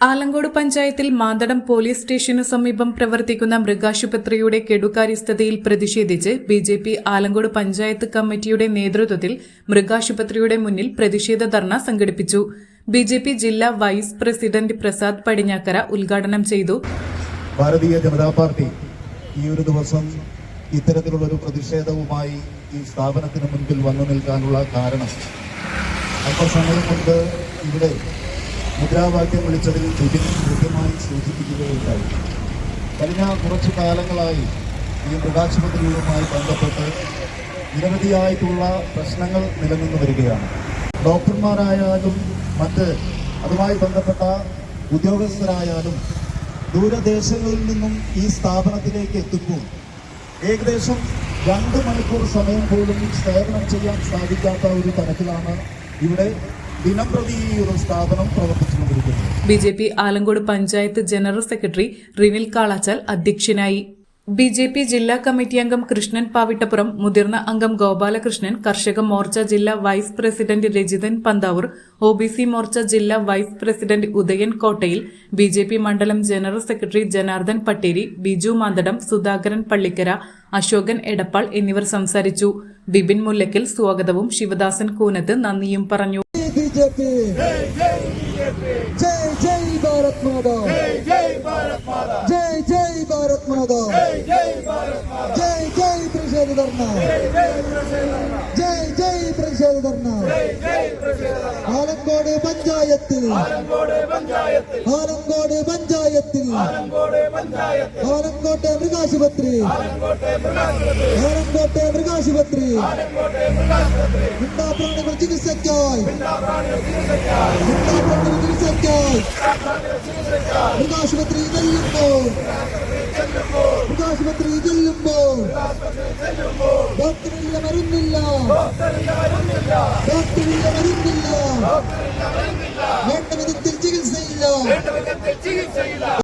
Alamcode പഞ്ചായത്തിൽ Manthadam police സ്റ്റേഷന് സമീപം പ്രവർത്തിക്കുന്ന മൃഗാശുപത്രിയുടെ കെടുകാര്യസ്ഥതയിൽ പ്രതിഷേധിച്ച് B J P Alamcode panchayat കമ്മിറ്റിയുടെ നേതൃത്വത്തിൽ മൃഗാശുപത്രിയുടെ മുന്നിൽ പ്രതിഷേധ ധർണ സംഘടിപ്പിച്ചു. ബി ജെ പി ജില്ലാ വൈസ് പ്രസിഡന്റ് പ്രസാദ് പടിഞ്ഞാക്കര ഉദ്ഘാടനം ചെയ്തു. ഭാരതീയ ജനതാ പാർട്ടി ഈ ഒരു ദിവസം ഇത്തരത്തിലുള്ള ഒരു പ്രതിഷേധവുമായി ഈ സ്ഥാപനത്തിന് മുൻപിൽ വന്നു നിൽക്കാനുള്ള കാരണം. അല്പസമയം കൊണ്ട് ഇവിടെ മുദ്രാവാക്യം വിളിച്ചതിൽ ബിപിൻ കൃത്യമായി സൂചിപ്പിക്കുകയുണ്ടായി. കഴിഞ്ഞ കുറച്ചു കാലങ്ങളായി ഈ മൃഗാശുപത്രികളുമായി ബന്ധപ്പെട്ട് നിരവധിയായിട്ടുള്ള പ്രശ്നങ്ങൾ നിലനിന്നു വരികയാണ്. ഡോക്ടർമാരായാലും മറ്റ് അതുമായി ബന്ധപ്പെട്ട ഉദ്യോഗസ്ഥരായാലും ദൂരദേശങ്ങളിൽ നിന്നും ഈ സ്ഥാപനത്തിലേക്ക് എത്തുമ്പോൾ ഏകദേശം രണ്ട് മണിക്കൂർ സമയം പോലും സേവനം ചെയ്യാൻ സാധിക്കാത്ത ഒരു തരത്തിലാണ് ഇവിടെ ഒരു സ്ഥാപനം B J P Alamcode panchayat general secretary Rinil Kalachal അധ്യക്ഷനായി. ബി ജെ പി ജില്ലാ കമ്മിറ്റി അംഗം കൃഷ്ണൻ പാവിട്ടപ്പുറം മുതിർന്ന അംഗം ഗോപാലകൃഷ്ണൻ കർഷക മോർച്ച ജില്ലാ vice president Rajithan Panthavoor O B C Morcha ജില്ലാ vice president Udayan Kottayil B J P മണ്ഡലം ജനറൽ സെക്രട്ടറി ജനാർദ്ദൻ പട്ടേരി ബിജു മാന്തടം സുധാകരൻ പള്ളിക്കര അശോകൻ എടപ്പാൾ എന്നിവർ സംസാരിച്ചു. ബിബിൻ മുല്ലയ്ക്കൽ സ്വാഗതവും ശിവദാസൻ കൂനത്ത് നന്ദിയും പറഞ്ഞു. బీజేపీ. జై జై భారత్ మాతా. జై జై భారత్ మాతా. జై జై త్రిశేరి ధర్మ జై പ്രതിഷേധർണ ആലങ്കോട് പഞ്ചായത്തിൽ. ആലങ്കോട് പഞ്ചായത്തിൽ. ആലങ്കോട്ടെ മൃഗാശുപത്രി. ആലങ്കോട്ടെ മൃഗാശുപത്രി. മുണ്ടാപ്രാണികൾ ചികിത്സയ്ക്കായി. മുണ്ടാപ്രാണികൾ ചികിത്സയ്ക്കായി. മൃഗാശുപത്രി ചെല്ലുമ്പോൾ. മൃഗാശുപത്രി ചെല്ലുമ്പോൾ. ഡോക്ടറില്ല മരുന്നില്ല. വേണ്ട വിധത്തിൽ ചികിത്സയില്ല.